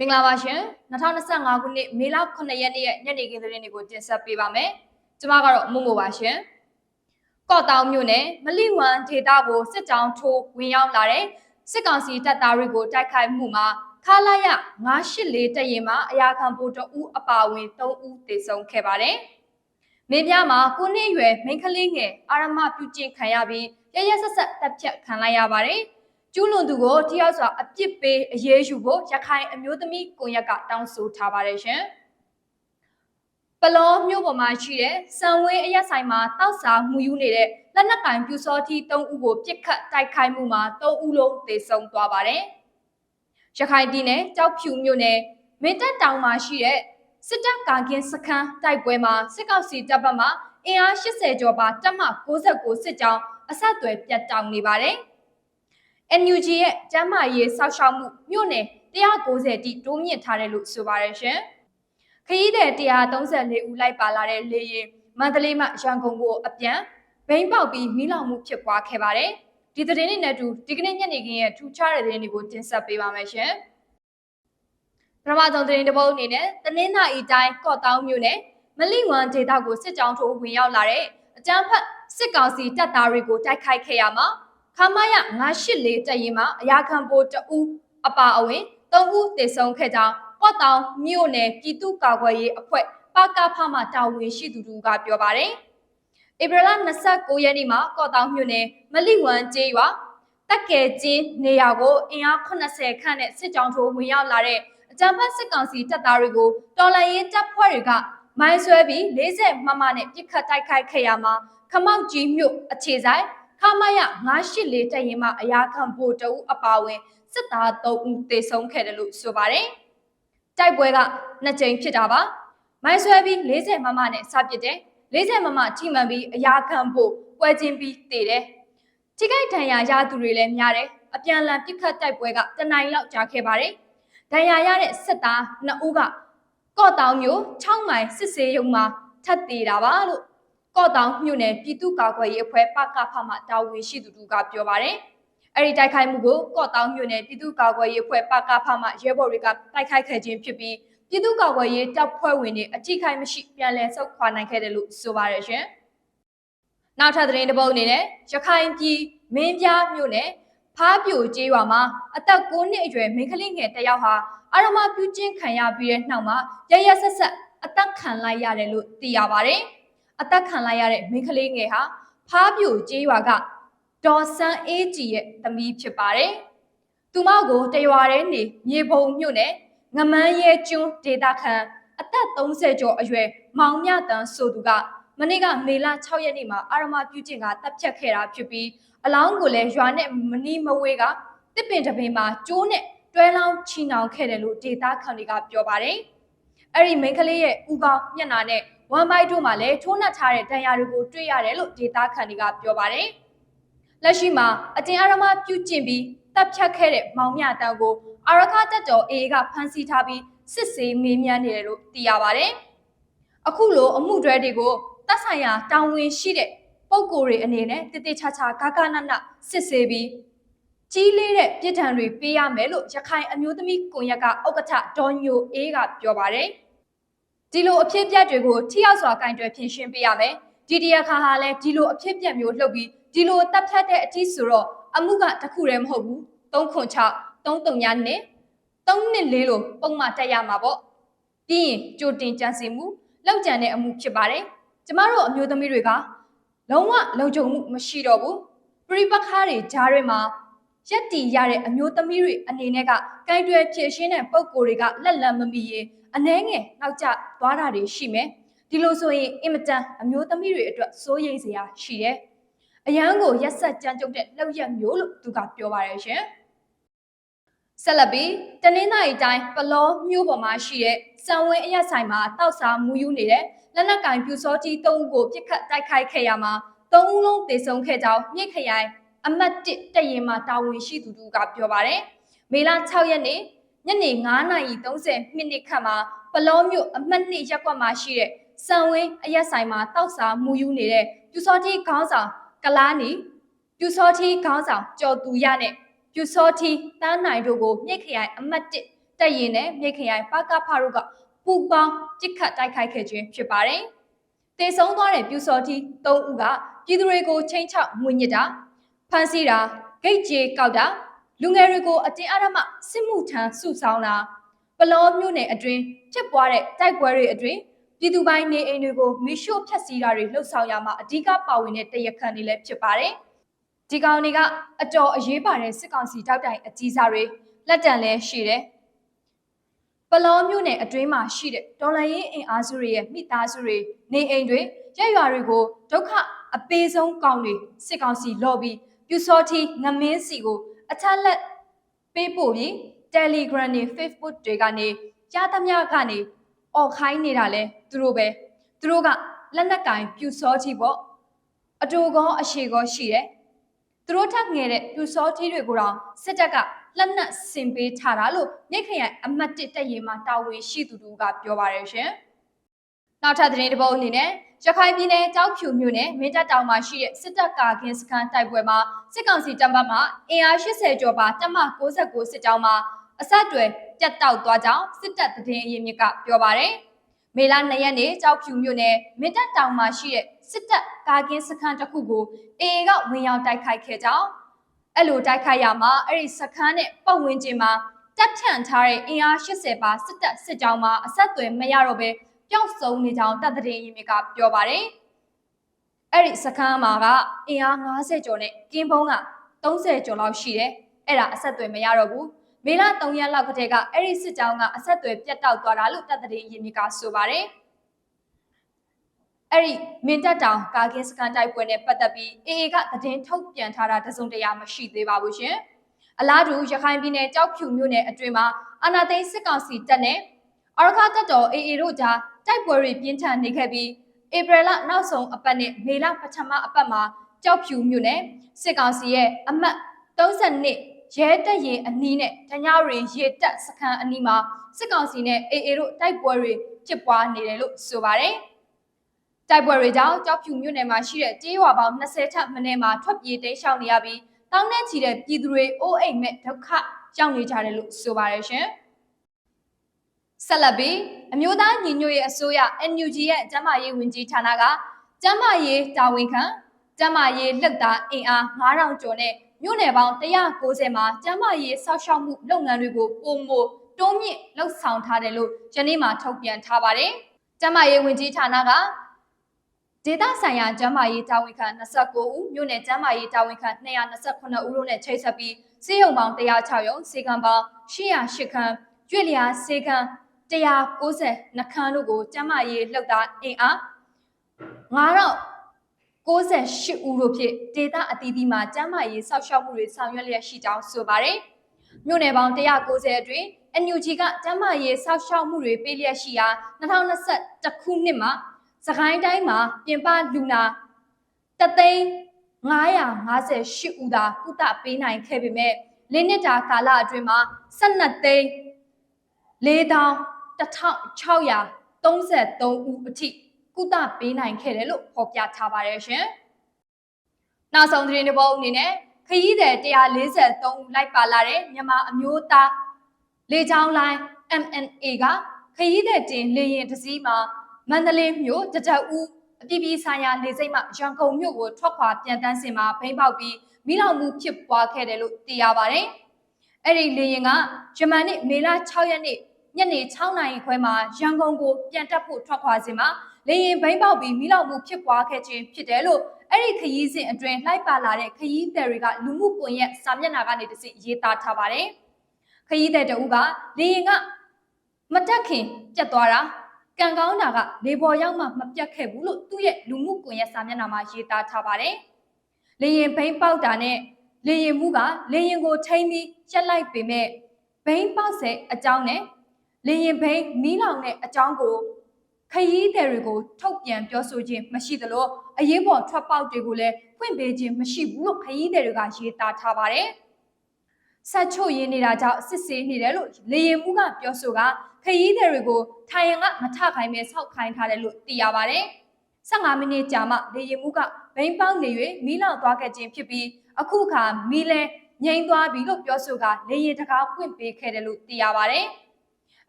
မင်္ဂလာပါရှင်2025ခုနှစ်မေလ9ရက်နေ့ရဲ့ညနေခင်းသတင်းတွေကိုတင်ဆက်ပေးပါမယ်ကျွန်မကတော့မုံမိုပါရှင်ကော့တောင်မြို့နယ်မလိဝမ်ဒေသကိုစစ်ကြောင်းထိုးဝင်ရောက်လာတဲ့စစ်ကောင်စီတပ်သားတွေကိုတိုက်ခိုက်မှုမှာခလာရ984တပ်ရင်မှအရာခံဗိုလ်တအူးအပါအဝင်3ဦးသေဆုံးခဲ့ပါတယ်မင်းပြမှာကိုနှစ်ရွယ်မိန်းကလေးငယ်အာရမပြုကျင့်ခံရပြီးရရဆက်ဆက်တပ်ဖြတ်ခံလိုက်ရပါတယ် ကျူးလွန်သူကိုထိရောက်စွာအပြစ်ပေးအရေးယူဖို့ရခိုင်အမျိုးသမီးကွန်ရက်ကတောင်းဆိုထားပါတယ်ရှင်။ပလောမြို့ပေါ်မှာရှိတဲ့စံဝင်းအရက်ဆိုင်မှာတောက်စာမှုယူနေတဲ့လက်နက်ကင်ပြူစောတိ3ဦးကိုပြစ်ခတ်တိုက်ခိုက်မှုမှာ3ဦးလုံးသေဆုံးသွားပါတယ်။ရခိုင်ပြည်နယ်ကြောက်ဖြူမြို့နယ်မင်းတပ်တောင်မှာရှိတဲ့စစ်တပ်ကာကင်းစခန်းတိုက်ပွဲမှာစစ်ကောင်စီတပ်ဘက်မှအင်အား80ကျော်ပါတပ်မ69စစ်ကြောင်းအဆက်အသွယ်ပြတ်တောက်နေပါတယ်။ NUG ရဲ့ကျန်းမာရေးစောင့်ရှောက်မှုမြို့နယ်190တိတိုးမြင့်ထားတယ်လို့ဆိုပါရရှင်။ခရီးသည်134ဦးလိုက်ပါလာတဲ့လေယာဉ်မန္တလေးမှရန်ကုန်ကိုအပြန်ဘိန်းပေါက်ပြီးမီးလောင်မှုဖြစ်ပွားခဲ့ပါတယ်။ဒီသတင်းတွေနဲ့အတူဒီကနေ့ညနေခင်းရဲ့ထူခြားတဲ့သတင်းတွေကိုတင်ဆက်ပေးပါမယ်ရှင်။ပထမဆုံးသတင်းတစ်ပုဒ်အနေနဲ့တနင်္သာရီတိုင်းကော့တောင်းမြို့နယ်မလိဝမ်ဒေသကိုစစ်ကြောင်းထိုးဝင်ရောက်လာတဲ့အကြမ်းဖက်စစ်ကောင်စီတပ်သားတွေကိုတိုက်ခိုက်ခဲ့ရမှာ ခမရ984တပ်ရင်မှအရာခံပိုတဦးအပါအဝင်၃ဦးသေဆုံးခဲ့ကြောင်းကော့တောင်မြို့နယ်ပြည်သူ့ကာကွယ်ရေးအဖွဲ့ပကဖမှတာဝန်ရှိသူတို့ကပြောပါတယ်။ဧပြီလ29ရက်နေ့မှာကော့တောင်မြို့နယ်မလိဝမ်ကျေးရွာတက်ကဲကျင်းနေရာကိုအင်အား80ခန့်နဲ့စစ်ကြောင်းထိုးဝင်ရောက်လာတဲ့အကြံဖတ်စစ်ကောင်စီတပ်သားတွေကိုတော်လှန်ရေးတပ်ဖွဲ့တွေကမိုင်းဆွဲပြီး40မမနဲ့ပြစ်ခတ်တိုက်ခိုက်ခဲ့ရမှာခမောက်ကြီးမြို့အခြေဆိုင် ခမရ984တပ်ရင်မှအရာခံဖို့တဦးအပါဝင်စစ်သား3ဦးသေဆုံးခဲ့တယ်လို့ဆိုပါတယ်။တိုက်ပွဲကနှစ်ကြိမ်ဖြစ်တာပါ။မိုင်းဆွဲပြီး40မမနဲ့စပစ်တယ်။40မမထိမှန်ပြီးအရာခံဖို့ပွဲချင်းပြီးတည်တယ်။ထိခိုက်ဒဏ်ရာရသူတွေလည်းများတယ်။အပြန်အလှန်ပစ်ခတ်တိုက်ပွဲကတနင်္လာလောက်ကြာခဲ့ပါတယ်။ဒဏ်ရာရတဲ့စစ်သား2ဦးကကော့တောင်မျိုး6မိုင်စစ်စေးရုံမှာထပ်တည်တာပါလို့ ကော့တောင်မြို့နယ်ပြည်သူ့ကာကွယ်ရေးအဖွဲ့ပကဖမှတာဝန်ရှိသူတို့ကပြောပါတယ်။အဲ့ဒီတိုက်ခိုက်မှုကိုကော့တောင်မြို့နယ်ပြည်သူ့ကာကွယ်ရေးအဖွဲ့ပကဖမှရဲဘော်တွေကတိုက်ခိုက်ခဲ့ခြင်းဖြစ်ပြီးပြည်သူ့ကာကွယ်ရေးတပ်ဖွဲ့ဝင်တွေအထိခိုက်မရှိပြန်လည်ဆုတ်ခွာနိုင်ခဲ့တယ်လို့ဆိုပါရရှင်။နောက်ထပ်သတင်းတစ်ပုဒ်အနေနဲ့ရခိုင်ပြည်မင်းပြားမြို့နယ်ဖားပြိုကျေးရွာမှာအသက်9နှစ်အရွယ်မိန်းကလေးငယ်တစ်ယောက်ဟာအာရမပြုကျင့်ခံရပြီးတဲ့နောက်မှာရရဆက်ဆက်အသက်ခံလိုက်ရတယ်လို့သိရပါတယ်။ အသက်ခံလိုက်ရတဲ့မိန်းကလေးငယ်ဟာဖားပြိုကျေးရွာကဒေါ်ဆန်းအေးကြည်ရဲ့သမီးဖြစ်ပါတယ်။သူမကိုတရွာထဲနေမြေပုံမြို့နယ်ငမန်းရဲကျွန်းဒေတာခန်အသက်30ကျော်အရွယ်မောင်မြတန်းဆိုသူကမနေ့ကမေလ6ရက်နေ့မှာအာရမပြုကျင့်ကတပ်ဖြတ်ခဲ့တာဖြစ်ပြီးအလောင်းကိုလည်းရွာနဲ့မနီးမဝေးကတစ်ပင်တပင်မှာကျိုးနဲ့တွဲလောင်းချီနှောင်ခဲ့တယ်လို့ဒေတာခန်တွေကပြောပါတယ်။အဲ့ဒီမိန်းကလေးရဲ့ဥကောင်းမျက်နှာနဲ့ ဝမ်ဘိုက်တို့မှာလည်းထိုးနှက်ထားတဲ့ဒဏ်ရာတွေကိုတွေ့ရတယ်လို့ဒေတာခန်တွေကပြောပါတယ်။လက်ရှိမှာအတင်အရမပြုကျင့်ပြီးတပ်ဖြတ်ခဲ့တဲ့မောင်မြတန်းကိုအာရခတက်တော်အေကဖမ်းဆီးထားပြီးစစ်ဆေးမေးမြန်းနေတယ်လို့သိရပါတယ်။အခုလိုအမှုတွဲတွေကိုတပ်ဆိုင်ရာတာဝန်ရှိတဲ့ပုံကိုယ်တွေအနေနဲ့တည်တည်ချာချာဂဂနနစစ်ဆေးပြီးကြီးလေးတဲ့ပြည်ထံတွေပေးရမယ်လို့ရခိုင်အမျိုးသမီးကွန်ရက်ကဥက္ကဋ္ဌဒေါ်ညိုအေးကပြောပါတယ်။ ဒီလိုအဖြစ်ပြက်တွေကိုထိရောက်စွာကင်တွယ်ဖြေရှင်းပေးရမယ်ဒီတရခါဟာလည်းဒီလိုအဖြစ်ပြက်မျိုးလှုပ်ပြီးဒီလိုတပ်ဖြတ်တဲ့အထိဆိုတော့အမှုကတခုတည်းမဟုတ်ဘူး3ခွန်6 3တုံညာနဲ့3နှစ်လေးလို့ပုံမှန်တက်ရမှာပေါ့ပြီးရင်ကြိုတင်ကြံစည်မှုလောက်ကျန်တဲ့အမှုဖြစ်ပါတယ်ကျမတို့အမျိုးသမီးတွေကလုံးဝလုံခြုံမှုမရှိတော့ဘူးပရိပခါတွေဂျားတွေမှာရက်တီရတဲ့အမျိုးသမီးတွေအနေနဲ့ကကင်တွယ်ဖြည့်ရှင်းတဲ့ပုံကိုယ်တွေကလက်လံမမီရင် အနှဲငယ်နောက်ကျသွားတာတွေရှိမယ်ဒီလိုဆိုရင်အင်မတန်အမျိုးသမီးတွေအတွက်စိုးရိမ်စရာရှိတယ်အရန်ကိုရက်ဆက်ကြမ်းကြုတ်တဲ့လောက်ရက်မျိုးလို့သူကပြောပါတယ်ရှင်ဆက်လက်ပြီးတနင်္သာရီတိုင်းပလောမြို့ပေါ်မှာရှိတဲ့စံဝင်းအရက်ဆိုင်မှာတောက်စားမူယူနေတဲ့လက်နက်ကင်ပြူစောကြီး၃ဦးကိုပြစ်ခတ်တိုက်ခိုက်ခဲ့ရမှာ၃ဦးလုံးသေဆုံးခဲ့ကြောင်းမြစ်ခရိုင်အမတ်1တရင်မှာတာဝန်ရှိသူတို့ကပြောပါတယ်မေလ6ရက်နေ့ ညနေ9:30မိနစ်ခန့်မှာပလောမြို့အမှတ်2ရပ်ကွက်မှာရှိတဲ့စံဝင်းအရက်ဆိုင်မှာတောက်စာမူယူနေတဲ့ပြူစောတိခေါင်းဆောင်ကလားနီပြူစောတိခေါင်းဆောင်ကျော်သူရနဲ့ပြူစောတိတန်းနိုင်တို့ကိုမြစ်ခရိုင်အမှတ်1တက်ရင်နဲ့မြိတ်ခရိုင်ပကဖတို့ကပူပေါင်းပြစ်ခတ်တိုက်ခိုက်ခဲ့ခြင်းဖြစ်ပါတယ်။တေဆုံးသွားတဲ့ပြူစော်တီ၃ဦးကပြည်သူတွေကိုချင်းချောက်ငွေညစ်တာဖမ်းဆီးတာဂိတ်ကြေကောက်တာ လူငယ်တွေကိုအတင်းအဓမ္မစစ်မှုထမ်းစုဆောင်းတာပလောမျိုးနယ်အတွင်းဖြစ်ပွားတဲ့တိုက်ပွဲတွေအတွင်းပြည်သူပိုင်းနေအိမ်တွေကိုမိရှို့ဖျက်ဆီးတာတွေလှုပ်ဆောင်ရမှာအဓိကပါဝင်တဲ့တရခန့်တွေလည်းဖြစ်ပါတယ်။ဒီကောင်တွေကအတော်အရေးပါတဲ့စစ်ကောင်စီတောက်တိုင်အကြီးစားတွေလက်တံလဲရှိတယ်။ပလောမျိုးနယ်အတွင်းမှာရှိတဲ့တော်လန်ရင်အင်အားစုတွေရဲ့မိသားစုတွေနေအိမ်တွေရက်ရွာတွေကိုဒုက္ခအပေးဆုံးကောင်းတွေစစ်ကောင်စီလော်ပြီးပြူစောတီငမင်းစီကို အထက်လက်ပေးပို့ပြီး Telegram နဲ့ Facebook တွေကနေကြားသမျှကနေអော်ခိုင်းနေတာလဲသူတို့ပဲသူတို့ကလက်နက်ကင်ပြူစောတီပေါ့အတူကောအရှိကောရှိတယ်သူတို့ထပ်ငယ်တဲ့ပြူစောတီတွေကိုတော့စစ်တပ်ကလက်နက်စင်ပေးထားတာလို့မြစ်ခရိုင်အမတ်တစ်တက်ရင်မှာတာဝန်ရှိသူတို့ကပြောပါတယ်ရှင်နောက်ထပ်သတင်းတစ်ပုဒ်အနေနဲ့ ရခိုင်ပြည်နယ်တောက်ဖြူမြို့နယ်မင်းတပ်တောင်မှာရှိတဲ့စစ်တပ်ကာကင်းစခန်းတိုက်ပွဲမှာစစ်ကောင်စီတပ်မမှအင်အား80ကျော်ပါတပ်မ69စစ်ကြောင်းမှာအဆက်အသွယ်ပြတ်တောက်သွားကြောင်းစစ်တပ်သတင်းအရင်းမြစ်ကပြောပါတယ်။မေလ2ရက်နေ့ကြောက်ဖြူမြို့နယ်မင်းတပ်တောင်မှာရှိတဲ့စစ်တပ်ကာကင်းစခန်းတစ်ခုကိုအေအေကဝင်ရောက်တိုက်ခိုက်ခဲ့ကြောင်းအဲ့လိုတိုက်ခိုက်ရမှာအဲ့ဒီစခန်းနဲ့ပတ်ဝန်းကျင်မှာတပ်ဖြန့်ထားတဲ့အင်အား80ပါစစ်တပ်စစ်ကြောင်းမှာအဆက်အသွယ်မရတော့ဘဲ ပျောက်ဆုံးနေကြောင်းတပ်သတင်းရင်းမြစ်ကပြောပါတယ်။အဲ့ဒီစခန်းမှာကအင်အား90ကျော်နဲ့ကင်းဘုံက30ကျော်လောက်ရှိတယ်။အဲ့ဒါအဆက်အသွယ်မရတော့ဘူး။မေလ3ရက်လောက်ကတည်းကအဲ့ဒီစစ်ကြောင်းကအဆက်အသွယ်ပြတ်တောက်သွားတာလို့တပ်သတင်းရင်းမြစ်ကဆိုပါတယ်။အဲ့ဒီမင်းတပ်တောင်ကာကင်းစကန်တိုက်ပွဲနဲ့ပတ်သက်ပြီး AA ကသတင်းထုတ်ပြန်ထားတာတစုံတရာမရှိသေးပါဘူးရှင်။အလားတူရခိုင်ပြည်နယ်ကြောက်ဖြူမြို့နယ်အတွင်းမှာအာနာသိန်းစစ်ကောင်စီတပ်နဲ့ အရခတပ်တော် AA တို့ကြားတိုက်ပွဲတွေပြင်းထန်နေခဲ့ပြီးဧပြီလနောက်ဆုံးအပတ်နဲ့မေလပထမအပတ်မှာကြောက်ဖြူမြို့နယ်စစ်ကောင်စီရဲ့အမှတ်32ရဲတပ်ရင်အနီးနဲ့တညရီရေတပ်စခန်းအနီးမှာစစ်ကောင်စီနဲ့ AA တို့တိုက်ပွဲတွေဖြစ်ပွားနေတယ်လို့ဆိုပါတယ်။တိုက်ပွဲတွေကြောင့်ကြောက်ဖြူမြို့နယ်မှာရှိတဲ့ကြေးရွာပေါင်း20ထက်မနည်းမှာထွက်ပြေးတိမ်းရှောင်နေရပြီးတောင်းနှက်ချီတဲ့ပြည်သူတွေအိုးအိမ်မဲ့ဒုက္ခရောက်နေကြတယ်လို့ဆိုပါတယ်ရှင်။ ဆက်လက်ပြီးအမျိုးသားညီညွတ်ရေးအစိုးရ NUG ရဲ့ကျန်းမာရေးဝန်ကြီးဌာနကကျန်းမာရေးတာဝန်ခံကျန်းမာရေးလက်သားအင်အား9000ကျော်နဲ့မြို့နယ်ပေါင်း190မှာကျန်းမာရေးစောင့်ရှောက်မှုလုပ်ငန်းတွေကိုပုံမတိုးမြင့်လှုပ်ဆောင်ထားတယ်လို့ယနေ့မှထုတ်ပြန်ထားပါတယ်။ကျန်းမာရေးဝန်ကြီးဌာနကဒေသဆိုင်ရာကျန်းမာရေးတာဝန်ခံ29ဦးမြို့နယ်ကျန်းမာရေးတာဝန်ခံ229ဦးတို့နဲ့ချိတ်ဆက်ပြီးစေယုံပေါင်း106ရုံစေကံပေါင်း808ခန်းကျွေလျာစေကံ 190နှခမ်းတို့ကိုကျန်းမာရေးလှုပ်သားအင်အား9098ဦးတို့ဖြင့်ဒေတာအသီးသီးမှာကျန်းမာရေးစောင့်ရှောက်မှုတွေဆောင်ရွက်လျက်ရှိကြောင်းဆိုပါတယ်။မြို့နယ်ပေါင်း190အတွင်း NUG ကကျန်းမာရေးစောင့်ရှောက်မှုတွေပေးလျက်ရှိရာ2021ခုနှစ်မှာစကိုင်းတိုင်းမှာပြင်ပလူနာတသိန်း958ဦးသာကုသပေးနိုင်ခဲ့ပေမဲ့လင်းနှစ်တာကာလအတွင်းမှာ12သိန်း4000 1633ဦးအထိကုသပေးနိုင်ခဲ့တယ်လို့ဖော်ပြထားပါတယ်ရှင်။နောက်ဆုံးသတင်းတစ်ပုဒ်အနေနဲ့ခရီးသည်143ဦးလိုက်ပါလာတဲ့မြန်မာအမျိုးသားလေကြောင်းလိုင်း MNA ကခရီးသည်တင်လေယာဉ်တစ်စီးမှာမန္တလေးမြို့တတအူးအပြည်ပြည်ဆိုင်ရာလေဆိပ်မှရန်ကုန်မြို့ကိုထွက်ခွာပြန်တန်းစင်မှာဘိမ့်ပေါက်ပြီးမိလောင်မှုဖြစ်ပွားခဲ့တယ်လို့သိရပါတယ်။အဲ့ဒီလေယာဉ်ကဂျမန်နေ့မေလ6ရက်နေ့ ညနေ6နာရီခွဲမှာရန်ကုန်ကိုပြန်တက်ဖို့ထွက်ခွာစဉ်မှာလေရင်ဘိန်းပေါက်ပြီးမိလောက်မှုဖြစ်ပွားခဲ့ခြင်းဖြစ်တယ်လို့အဲ့ဒီခရီးစဉ်အတွင်းလိုက်ပါလာတဲ့ခရီးသည်တွေကလူမှုကွန်ရက်စာမျက်နှာကနေတစိရေးသားထားပါတယ်။ခရီးသည်တအုပ်ကလေရင်ကမတက်ခင်ပြတ်သွားတာကံကောင်းတာကလေပေါ်ရောက်မှမပြတ်ခဲ့ဘူးလို့သူ့ရဲ့လူမှုကွန်ရက်စာမျက်နှာမှာရေးသားထားပါတယ်။လေရင်ဘိန်းပေါက်တာနဲ့လေရင်မှုကလေရင်ကိုထိမ့်ပြီးရက်လိုက်ပေမဲ့ဘိန်းပေါက်စေအကြောင်းနဲ့ လေရင်ဘိန်းမီးလောင်တဲ့အကြောင်းကိုခရီးသည်တွေကိုထုတ်ပြန်ပြောဆိုခြင်းမရှိသလိုအရေးပေါ်ထွက်ပေါက်တွေကိုလည်းဖွင့်ပေးခြင်းမရှိဘူးလို့ခရီးသည်တွေကရေးသားထားပါတယ်။ဆက်ချုပ်ရင်းနေတာကြောင့်စစ်ဆေးနေတယ်လို့လေရင်မှုကပြောဆိုကခရီးသည်တွေကိုထိုင်ရန်ကမထခိုင်းပဲဆောက်ခိုင်းထားတယ်လို့သိရပါတယ်။15မိနစ်ကြာမှလေရင်မှုကဘိန်းပေါက်နေ၍မီးလောင်သွားခဲ့ခြင်းဖြစ်ပြီးအခုခါမီးလဲငြိမ်းသွားပြီလို့ပြောဆိုကလေရင်တကားဖွင့်ပေးခဲ့တယ်လို့သိရပါတယ်။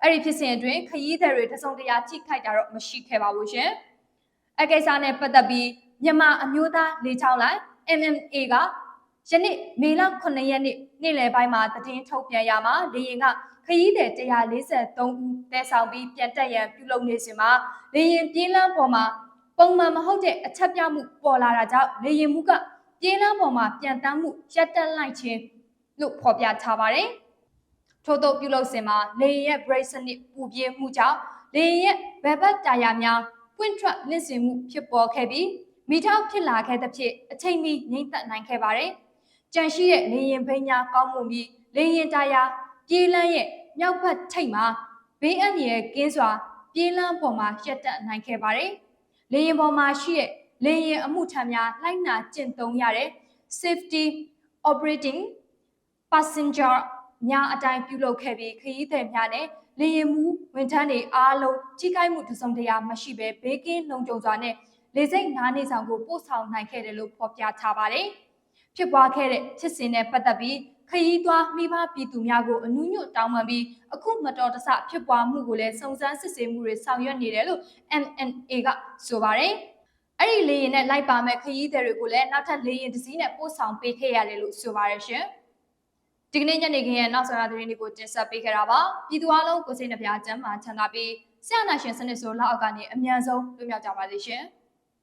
အဲ့ဒီဖြစ်စဉ်အတွင်းခရီးသည်တွေတစုံတရာထိခိုက်တာတော့မရှိခဲ့ပါဘူးရှင်။အကိစ္စနဲ့ပတ်သက်ပြီးမြန်မာအမျိုးသားလေချောင်းလိုက် MMA ကယနေ့မေလ9ရက်နေ့နေ့လယ်ပိုင်းမှာသတင်းထုတ်ပြန်ရမှာလေရင်ကခရီးသည်143ဦးတဲဆောင်ပြီးပြန်တက်ရန်ပြုလုပ်နေစဉ်မှာလေရင်ပြေးလမ်းပေါ်မှာပုံမှန်မဟုတ်တဲ့အချက်ပြမှုပေါ်လာတာကြောင့်လေရင်မှုကပြေးလမ်းပေါ်မှာပြန်တမ်းမှုရက်တက်လိုက်ခြင်းလို့ဖော်ပြထားပါတယ်။ ထို့သောပြုလုပ်စဉ်မှာလေရင်ရဲ့ brake စနစ်ပူပြင်းမှုကြောင့်လေရင်ရဲ့ဘယ်ဘက်တာယာများပွင့်ထွက်လင့်စင်မှုဖြစ်ပေါ်ခဲ့ပြီးမိထောက်ဖြစ်လာခဲ့သဖြင့်အချိန်မီငိမ့်သက်နိုင်ခဲ့ပါတယ်။ကြန့်ရှိတဲ့လေရင်ဘိန်းများကောင်းမွန်ပြီးလေရင်တာယာပြေးလန်းရဲ့မြောက်ဘက်ထိပ်မှာဘေးအန္တရာယ်ကင်းစွာ ပြေးလန်းပေါ်မှာရက်တက်နိုင်ခဲ့ပါတယ်။လေရင်ပေါ်မှာရှိတဲ့လေရင်အမှုထမ်းများလိုက်နာကျင့်သုံးရတဲ့ safety operating passenger များအတိုင်းပြုလုပ်ခဲ့ပြီးခရီးသည်များနဲ့လေရင်မှုဝန်ထမ်းတွေအားလုံးထိခိုက်မှုတစုံတရာမရှိဘဲဘေးကင်းလုံခြုံစွာနဲ့လေစိတ်နားနေဆောင်ကိုပို့ဆောင်နိုင်ခဲ့တယ်လို့ဖော်ပြထားပါတယ်။ဖြစ်ပွားခဲ့တဲ့ဖြစ်စဉ်နဲ့ပတ်သက်ပြီးခရီးသွားမိဘပြည်သူများကိုအနုညွတ်တောင်းပန်ပြီးအခုမတော်တဆဖြစ်ပွားမှုကိုလည်းစုံစမ်းစစ်ဆေးမှုတွေဆောင်ရွက်နေတယ်လို့ MNA ကဆိုပါတယ်။အဲ့ဒီလေရင်နဲ့လိုက်ပါမဲ့ခရီးသည်တွေကိုလည်းနောက်ထပ်လေရင်တစ်စီးနဲ့ပို့ဆောင်ပေးခဲ့ရတယ်လို့ဆိုပါတယ်ရှင်။ ဒီကနေ့ညနေခင်းရဲ့နောက်ဆုံးရသတင်းတွေကိုတင်ဆက်ပေးခဲ့တာပါ။ပြည်သူအလုံးကိုစိတ်နှပြချမ်းသာချမ်းသာပြီးဆရာနာရှင်စနစ်ဆိုလောက်အောက်ကနေအမြန်ဆုံးလွတ်မြောက်ကြပါစေရှင်။